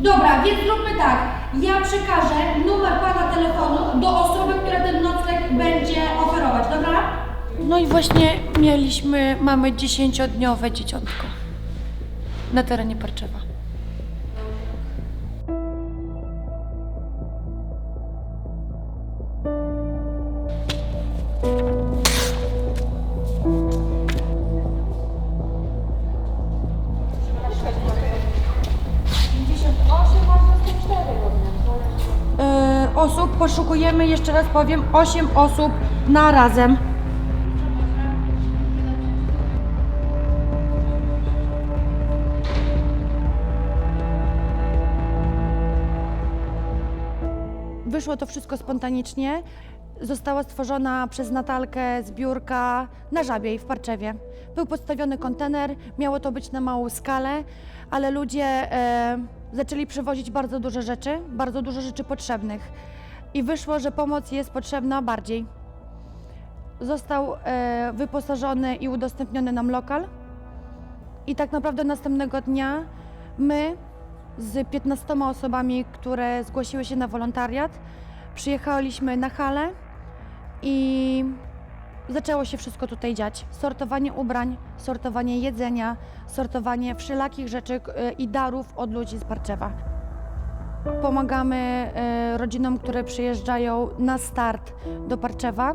Dobra, więc zróbmy tak. Ja przekażę numer pana telefonu do osoby, która ten nocleg będzie oferować, dobra? No i właśnie mieliśmy, mamy dziesięciodniowe dzieciątko na terenie Parczewa. Poszukujemy, jeszcze raz powiem, 8 osób na razem. Wyszło to wszystko spontanicznie. Została stworzona przez Natalkę zbiórka na Żabiej w Parczewie. Był podstawiony kontener, miało to być na małą skalę, ale ludzie e, zaczęli przywozić bardzo duże rzeczy, bardzo dużo rzeczy potrzebnych. I wyszło, że pomoc jest potrzebna bardziej. Został e, wyposażony i udostępniony nam lokal. I tak naprawdę następnego dnia my z 15 osobami, które zgłosiły się na wolontariat, przyjechaliśmy na halę i zaczęło się wszystko tutaj dziać. Sortowanie ubrań, sortowanie jedzenia, sortowanie wszelakich rzeczy e, i darów od ludzi z Parczewa. Pomagamy e, rodzinom, które przyjeżdżają na start do Parczewa.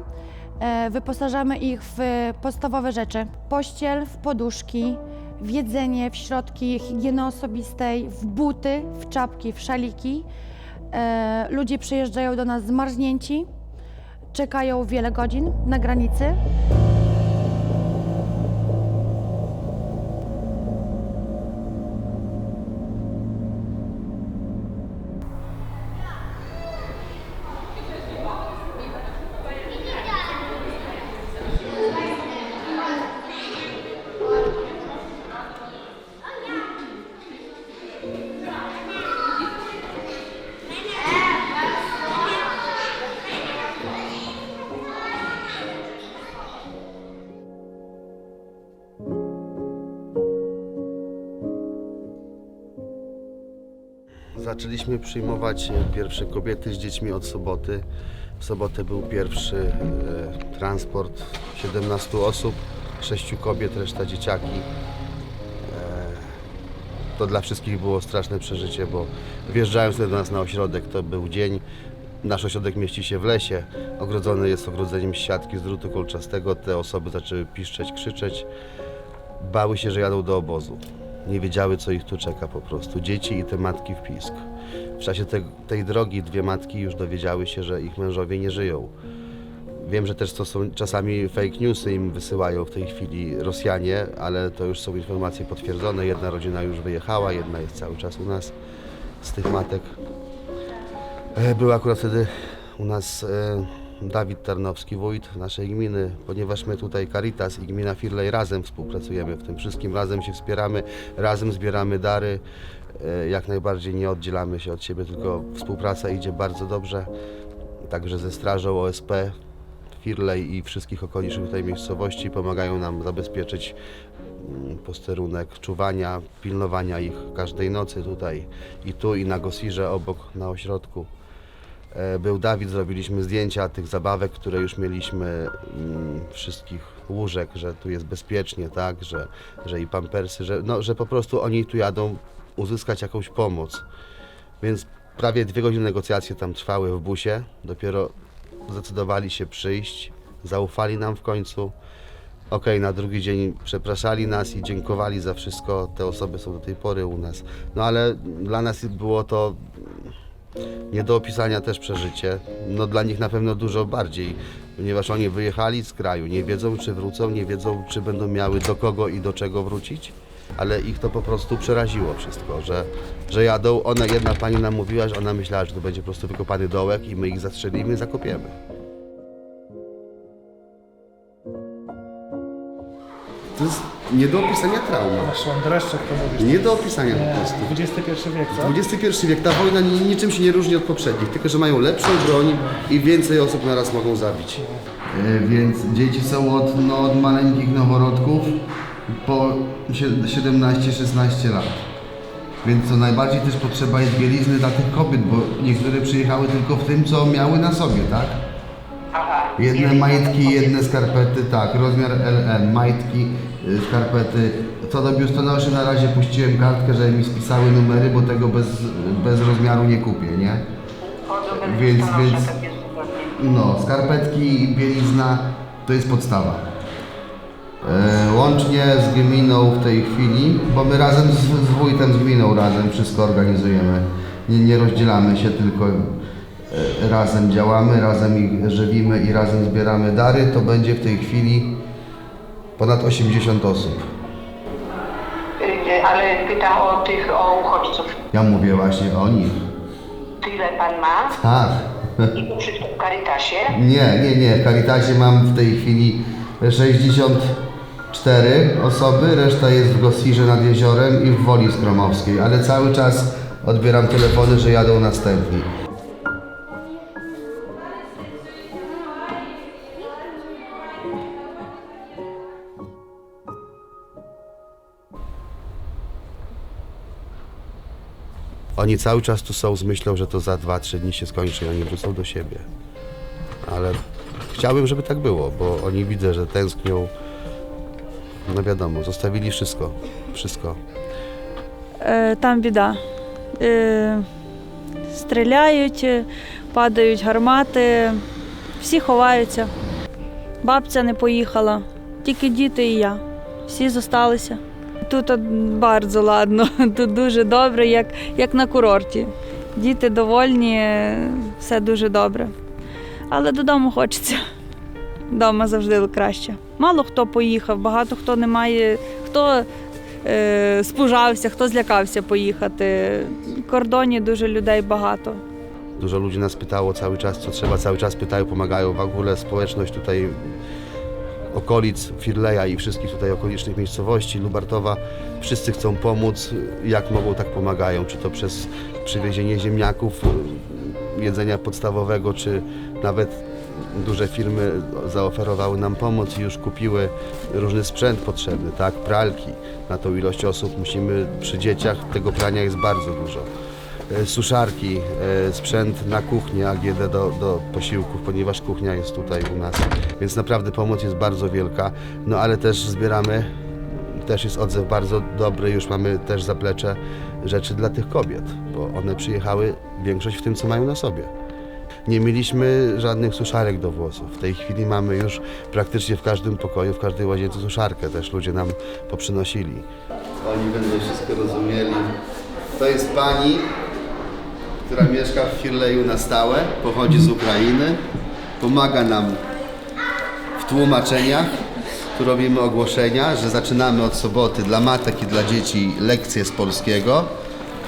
E, Wyposażamy ich w podstawowe rzeczy: pościel, w poduszki, w jedzenie, w środki higieny osobistej, w buty, w czapki, w szaliki. E, Ludzie przyjeżdżają do nas zmarznięci, czekają wiele godzin na granicy. Zaczęliśmy przyjmować e, pierwsze kobiety z dziećmi od soboty. W sobotę był pierwszy e, transport 17 osób, 6 kobiet, reszta dzieciaki. E, to dla wszystkich było straszne przeżycie, bo wjeżdżając do nas na ośrodek, to był dzień. Nasz ośrodek mieści się w lesie, ogrodzony jest ogrodzeniem siatki z drutu kolczastego. Te osoby zaczęły piszczeć, krzyczeć. Bały się, że jadą do obozu. Nie wiedziały, co ich tu czeka po prostu. Dzieci i te matki w pisk. W czasie te, tej drogi dwie matki już dowiedziały się, że ich mężowie nie żyją. Wiem, że też to są czasami fake newsy im wysyłają w tej chwili Rosjanie, ale to już są informacje potwierdzone. Jedna rodzina już wyjechała, jedna jest cały czas u nas z tych matek. E, Był akurat wtedy u nas e, Dawid Tarnowski, wójt naszej gminy, ponieważ my tutaj Caritas i gmina Firlej razem współpracujemy w tym wszystkim, razem się wspieramy, razem zbieramy dary, e, jak najbardziej nie oddzielamy się od siebie, tylko współpraca idzie bardzo dobrze, także ze strażą OSP Firlej i wszystkich okolicznych tutaj miejscowości pomagają nam zabezpieczyć mm, posterunek czuwania, pilnowania ich każdej nocy tutaj i tu i na Gosirze obok na ośrodku. E, Był Dawid, zrobiliśmy zdjęcia tych zabawek, które już mieliśmy, mm, wszystkich łóżek, że tu jest bezpiecznie, tak, że, że i pampersy, że, no, że po prostu oni tu jadą uzyskać jakąś pomoc. Więc prawie dwie godziny negocjacje tam trwały w busie, dopiero zdecydowali się przyjść, zaufali nam w końcu. Okej, na drugi dzień przepraszali nas i dziękowali za wszystko. Te osoby są do tej pory u nas. No ale dla nas było to nie do opisania też przeżycie. No dla nich na pewno dużo bardziej, ponieważ oni wyjechali z kraju, nie wiedzą czy wrócą, nie wiedzą czy będą miały do kogo i do czego wrócić, ale ich to po prostu przeraziło wszystko, że, że jadą. Ona, jedna pani nam mówiła, że ona myślała, że to będzie po prostu wykopany dołek i my ich zastrzelimy i zakopiemy. To jest nie do opisania trauma. Dreszczek to mówisz. Nie do opisania po prostu. XXI wiek, co? XXI wiek, ta wojna ni- niczym się nie różni od poprzednich, tylko że mają lepszą broń i więcej osób naraz mogą zabić. E, Więc dzieci są od, no, od maleńkich noworodków po sie- 17-16 lat. Więc to najbardziej też potrzeba jest bielizny dla tych kobiet, bo niektóre przyjechały tylko w tym, co miały na sobie, tak? Jedne majtki, jedne skarpety, tak, rozmiar LN, majtki, y, skarpety. Co do biustonoszy na razie puściłem kartkę, żeby mi spisały numery, bo tego bez, bez rozmiaru nie kupię, nie? Więc- więc-. No, skarpetki i bielizna to jest podstawa. E, łącznie z gminą w tej chwili, bo my razem z, z wójtem, z gminą razem wszystko organizujemy. Nie, nie rozdzielamy się, tylko razem działamy, razem ich żywimy i razem zbieramy dary. To będzie w tej chwili ponad 80 osób. Y, Ale pytam o tych, o uchodźców. Ja mówię właśnie o nich. Tyle pan ma? Tak. I to wszystko w Caritasie? Nie, nie, nie. W Caritasie mam w tej chwili 64 osoby, reszta jest w Gossirze nad jeziorem i w Woli Skromowskiej, ale cały czas odbieram telefony, że jadą następni. Oni cały czas tu są z myślą, że to za 2-3 dni się skończy i oni wrócą do siebie. Ale chciałbym, żeby tak było, bo oni widzę, że tęsknią. No wiadomo, zostawili wszystko. Wszystko. Е, Там біда. Е, Стріляють, е, падають гармати, всі ховаються. Бабця не поїхала, тільки діти і я. Всі зосталися. Тут bardzo ладно, тут дуже добре, як, як на курорті. Діти довольні, все дуже добре. Але додому хочеться. Дома завжди краще. Мало хто поїхав, багато хто не має, хто е, спужався, хто злякався поїхати. В кордоні дуже людей багато. Dużo ludzi nas pytało cały czas, co trzeba, cały czas pytają, pomagają. W ogóle społeczność tutaj okolic Firleja i wszystkich tutaj okolicznych miejscowości, Lubartowa, wszyscy chcą pomóc, jak mogą, tak pomagają, czy to przez przywiezienie ziemniaków, jedzenia podstawowego, czy nawet duże firmy zaoferowały nam pomoc i już kupiły różny sprzęt potrzebny, tak, pralki. Na tą ilość osób musimy przy dzieciach, tego prania jest bardzo dużo. E, Suszarki, e, sprzęt na kuchnię AGD do, do posiłków, ponieważ kuchnia jest tutaj u nas. Więc naprawdę pomoc jest bardzo wielka, no ale też zbieramy, też jest odzew bardzo dobry, już mamy też zaplecze rzeczy dla tych kobiet, bo one przyjechały większość w tym, co mają na sobie. Nie mieliśmy żadnych suszarek do włosów. W tej chwili mamy już praktycznie w każdym pokoju, w każdej łazience suszarkę. Też ludzie nam poprzynosili. Oni będą wszystko rozumieli. To jest pani, która mieszka w Firleju na stałe, pochodzi z Ukrainy, pomaga nam w tłumaczeniach. Tu robimy ogłoszenia, że zaczynamy od soboty dla matek i dla dzieci lekcje z polskiego.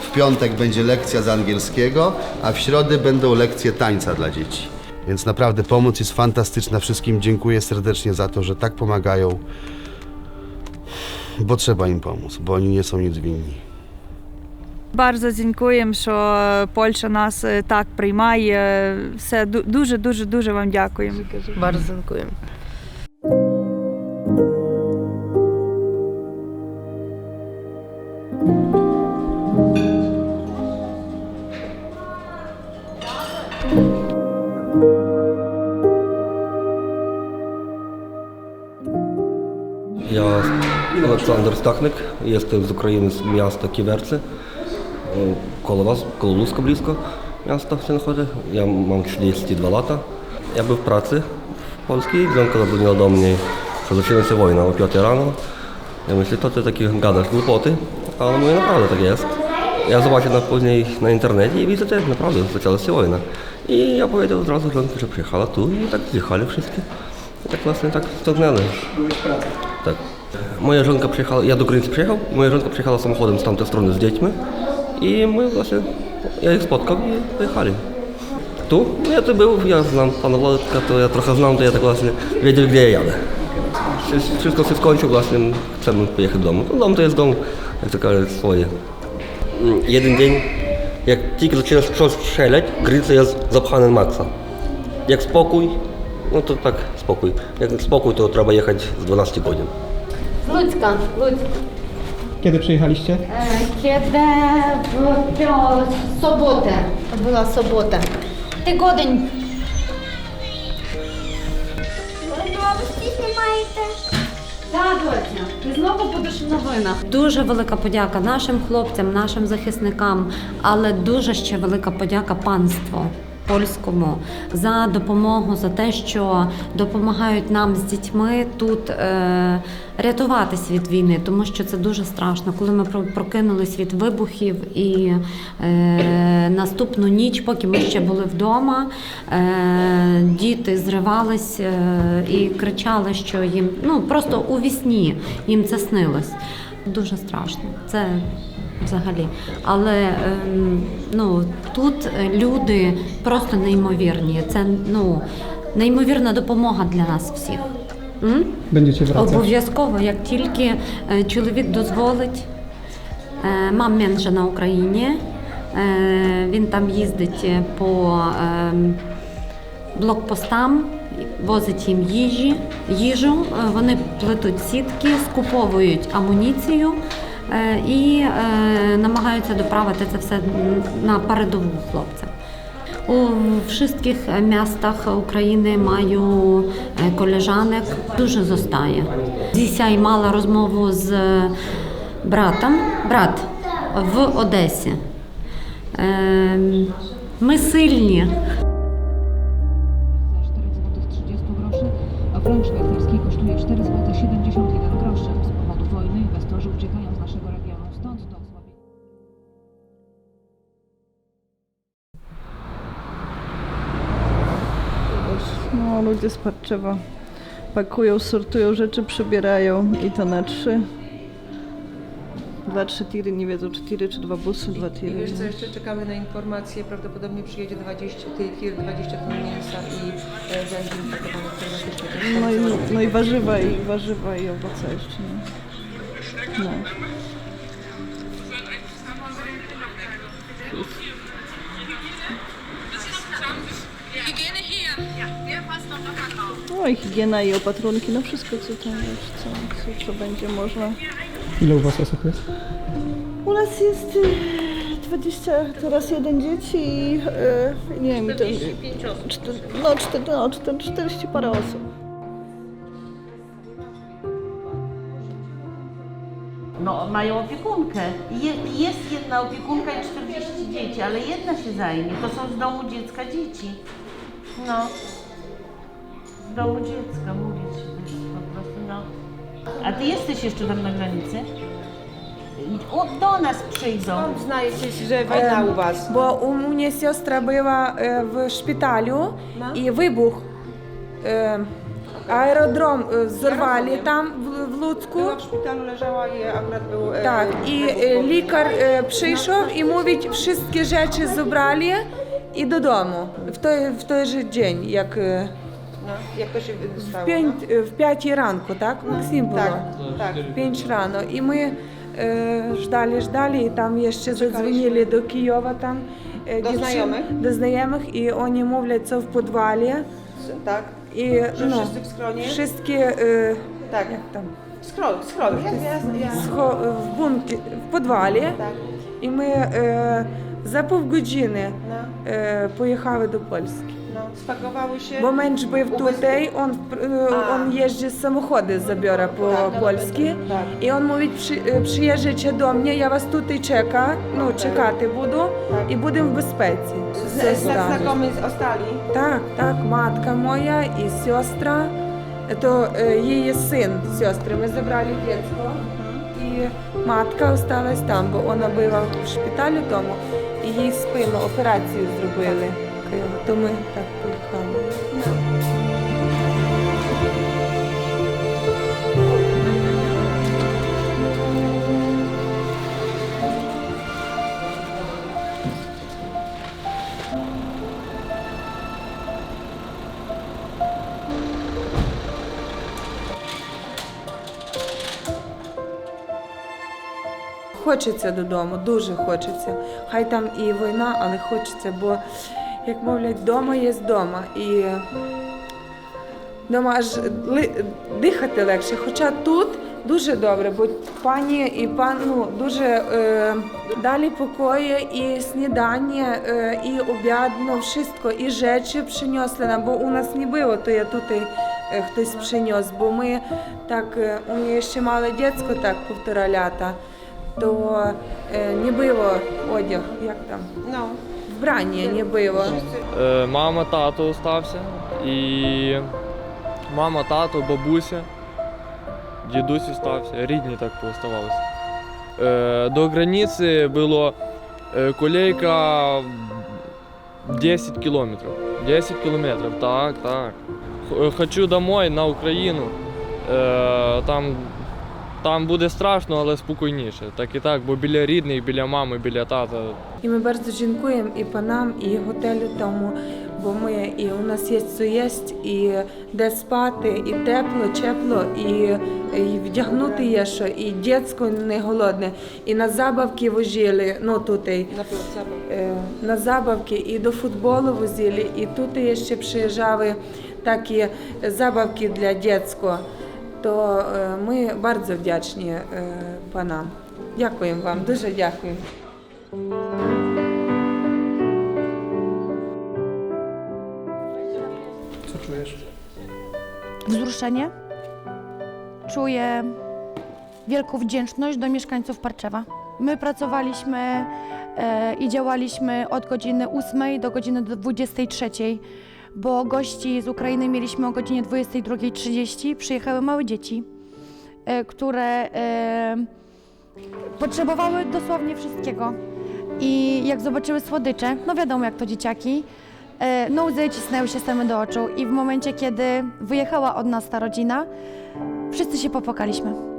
W piątek będzie lekcja z angielskiego, a w środę będą lekcje tańca dla dzieci. Więc naprawdę pomoc jest fantastyczna. Wszystkim dziękuję serdecznie za to, że tak pomagają, bo trzeba im pomóc, bo oni nie są nic winni. Bardzo дякуємо, що Польща нас е, так приймає. Все дуже, дуже, дуже вам дякуємо. Bardzo dziękuję. Ja Олександр Стахник, jestem z України, з міста Ківерці. Е, Коло вас, коло Луцька близько. Ja mam 32 lata. Ja był w pracy w polskiej, Glenka zadzwoniła do mnie, że zaczyna się wojna o 5 rano. Ja myślę, to ty takie gadasz głupoty, a ona mówi, naprawdę tak jest. Ja zobaczyłem na, później na internecie i widzę, że naprawdę zaczęła się wojna. I ja powiedział od razu Glenka, że przyjechała tu i tak zjechali wszyscy. I tak właśnie tak ściągnęli. Byłeś w pracy. Tak. Moja żonka przyjechała, ja do granicy przyjechał, moja żonka przyjechała samochodem z tamtej strony z dziećmi I mój właśnie, ja ich spotkał i pojechali. Tu? Ja tu był, ja znam pana Władka, to ja trochę znam, to ja tak właśnie wiedział gdzie ja jadę. Wszystko się skończył właśnie, chcemy pojechać do domu. No, dom to jest dom, jak to każe, swoje. Mm, jeden dzień, jak tylko zaczynasz coś strzelać, gryca jest zapchana maksa. Jak spokój, no to tak spokój. Jak spokój, to trzeba jechać z 12 godzin. Ludzka, Ludzka. Kiedy przyjechaliście? Kiedy w pio- sobotę, była sobota. Tygodень. Tak, Доця, ти знову будеш в новинах. Дуже велика подяка нашим хлопцям, нашим захисникам, але дуже ще велика подяка панству польському за допомогу, за те, що допомагають нам з дітьми тут е, рятуватись від війни, тому що це дуже страшно. Коли ми про- прокинулись від вибухів і е, наступну ніч, поки ми ще були вдома, е, діти зривались е, і кричали, що їм ну просто у вісні їм це снилось. Дуже страшно. Це взагалі. Але ем, ну, тут е, люди просто неймовірні. Це ну, неймовірна допомога для нас всіх. Обов'язково, як тільки е, чоловік дозволить, Е, мам мен же на Україні. Він там їздить по ем, блокпостам, возить їм їжі, їжу. Вони плетуть сітки, скуповують амуніцію і е, намагаються доправити це все на передову хлопцям. У wszystkich miastach України маю е, колежанок, дуже зостає. Dzisiaj мала розмову з братом, брат в Одесі. Ми сильні. za 4 zł 30 groszy, Ludzie z Parczewa pakują, sortują rzeczy, przybierają i to na trzy. Dwa, trzy tiry, nie wiedzą, czy tiry, czy dwa busy, dwa I tiry. wiesz co, jeszcze czekamy na informacje, prawdopodobnie przyjedzie 20, ty, tir 20 ton mięsa i e, węgiel pakowany. No i, no i warzywa, i warzywa, i owoce jeszcze, nie? No. No i higiena i opatrunki, no wszystko co tam wiesz, co, co, co będzie można. Ile u was osób jest? U nas jest y, 20, teraz jeden dzieci i y, nie wiem, to, czter, no, czter, no czter, 40 parę osób. No, mają opiekunkę. Je, jest jedna opiekunka i 40 dzieci, ale jedna się zajmie. To są z domu dziecka dzieci. No domu dziecka, mówić po prostu no. A ty jesteś jeszcze tam na granicy? Do nas przyjdą. Skąd znajdziecie, że wojna u was? Bo u mnie siostra była e, w szpitalu No. i wybuch. E, Aerodrom e, zerwali tam w, w Ludzku. Była w szpitalu, leżała i akurat był... e, Tak, i e, lekarz e, przyszedł i mówi, wszystkie rzeczy zebrali i do domu. W, tej w ten dzień, jak e, як е, в, п'ять, е, в п'ятій ранку, так, Максим було? Tak, tak. В п'ять рано. І ми е, ждали, ждали, і там ще задзвонили до Києва там. е, До дівчин- знайомих? До знайомих, і вони мовлять, це в підвалі. Tak. І, ну, wszyscy w skronie? Wszystkie, е, Tak. як там. Ja, ja, ja. схо, в бункері, в підвалі. Tak. І ми е, за півгодини е, поїхали до Польщі. Spakowały się. Бо менш тут, он, е, он їздить самоходи забира по польськи. Tak. І він мовить, «При- е, приїжджайте до мене, я вас тут і чека, ну, чекати буду, і будемо в безпеці. Z, z znakomy. Так, так, матка моя і сестра, то е, її син сестри. Ми забрали дитинство. І матка осталась там, бо вона була в шпиталі тому, і їй спину операцію зробили. То ми так поїхали. Хочеться додому, дуже хочеться. Хай там і війна, але хочеться, бо, як мовлять, вдома є вдома. І вдома аж дихати легше. Хоча тут дуже добре, бо пані і пан ну, дуже е, дали покої і снідання, е, і обід, ну, wszystko, і речі принесли нам, бо у нас не було, то я тут і, е, хтось принес, бо ми так, е, у неї ще мале дитятко, так, півтора лята, то е, не було одяг, як там, No. Вбрання не було. Е, Мама, тато остався. І мама, тато, бабуся, дідусь остався, рідні так пооставалися. Е, До границі було е, колейка 10 кілометрів. 10 кілометрів, так, так. Хочу домой на Україну. Е, Там, там буде страшно, але спокійніше. Так і так, бо біля рідних, біля мами, біля тата І ми дуже дякуємо і панам, і готелю тому, бо ми і у нас є що єсть, і де спати, і тепло, тепло, і, і вдягнути є що, і дитятко не голодне, і на забавки возили, ну тут і, placu. е, на забавки, і до футболу возили, і тут і ще приїжджали такі забавки для дитячого. То е, ми дуже вдячні е, панам. Дякуємо вам, дуже дякуємо. Co czujesz? Wzruszenie. Czuję wielką wdzięczność do mieszkańców Parczewa. My pracowaliśmy e, i działaliśmy od godziny 8 do godziny 23, bo gości z Ukrainy mieliśmy o godzinie 22.30. Przyjechały małe dzieci, e, które e, potrzebowały dosłownie wszystkiego. I jak zobaczyły słodycze, no wiadomo jak to dzieciaki, e, no łzy cisnęły się same do oczu i w momencie, kiedy wyjechała od nas ta rodzina, wszyscy się popłakaliśmy.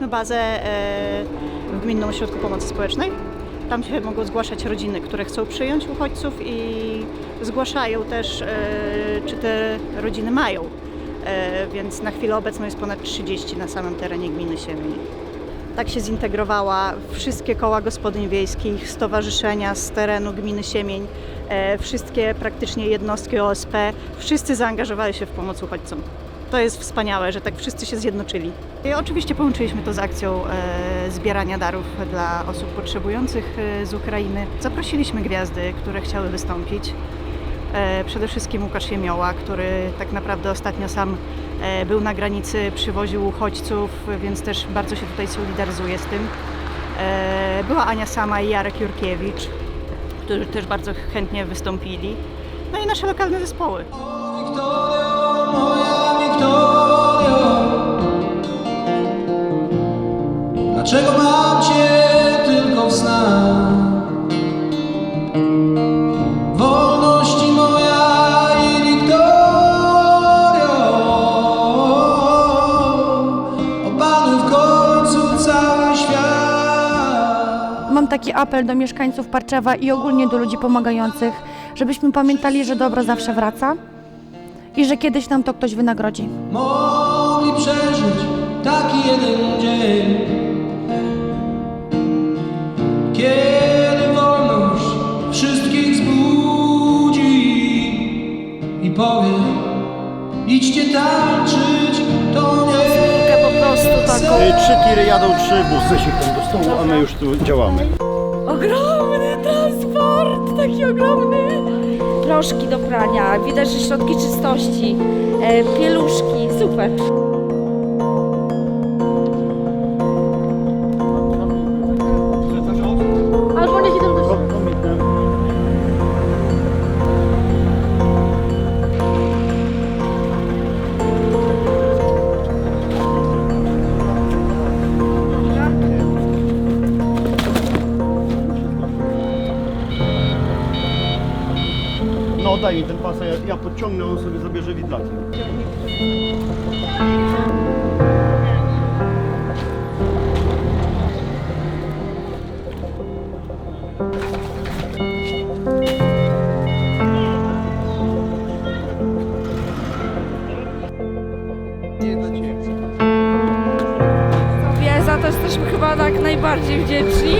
Zrobiliśmy bazę e, w Gminnym Ośrodku Pomocy Społecznej. Tam się mogą zgłaszać rodziny, które chcą przyjąć uchodźców i zgłaszają też, e, czy te rodziny mają. E, Więc na chwilę obecną jest ponad 30 na samym terenie gminy Siemień. Tak się zintegrowała wszystkie koła gospodyń wiejskich, stowarzyszenia z terenu gminy Siemień, wszystkie praktycznie jednostki OSP, wszyscy zaangażowali się w pomoc uchodźcom. To jest wspaniałe, że tak wszyscy się zjednoczyli. I oczywiście połączyliśmy to z akcją e, zbierania darów dla osób potrzebujących e, z Ukrainy. Zaprosiliśmy gwiazdy, które chciały wystąpić. E, przede wszystkim Łukasz Jemioła, który tak naprawdę ostatnio sam e, był na granicy, przywoził uchodźców, więc też bardzo się tutaj solidaryzuje z tym. E, była Ania Sama i Jarek Jurkiewicz, którzy też bardzo chętnie wystąpili. No i nasze lokalne zespoły. Dlaczego mam cię tylko w snach? Wolności moja i Wiktorio Opanuj w końcu cały świat. Mam taki apel do mieszkańców Parczewa i ogólnie do ludzi pomagających, żebyśmy pamiętali, że dobro zawsze wraca i że kiedyś nam to ktoś wynagrodzi. Mogli przeżyć taki jeden dzień Kiedy wolność wszystkich zbudzi I powie Idźcie tańczyć, to nie po prostu taką. Trzy tiry jadą, trzy busy się tam do stołu, a my już tu działamy. Ogromny transport, taki ogromny. Proszki do prania, widać, że środki czystości, e, pieluszki, super. pasa, ja, ja podciągnę, on sobie zabierze widlaki. Sobie za to jesteśmy chyba tak najbardziej wdzięczni.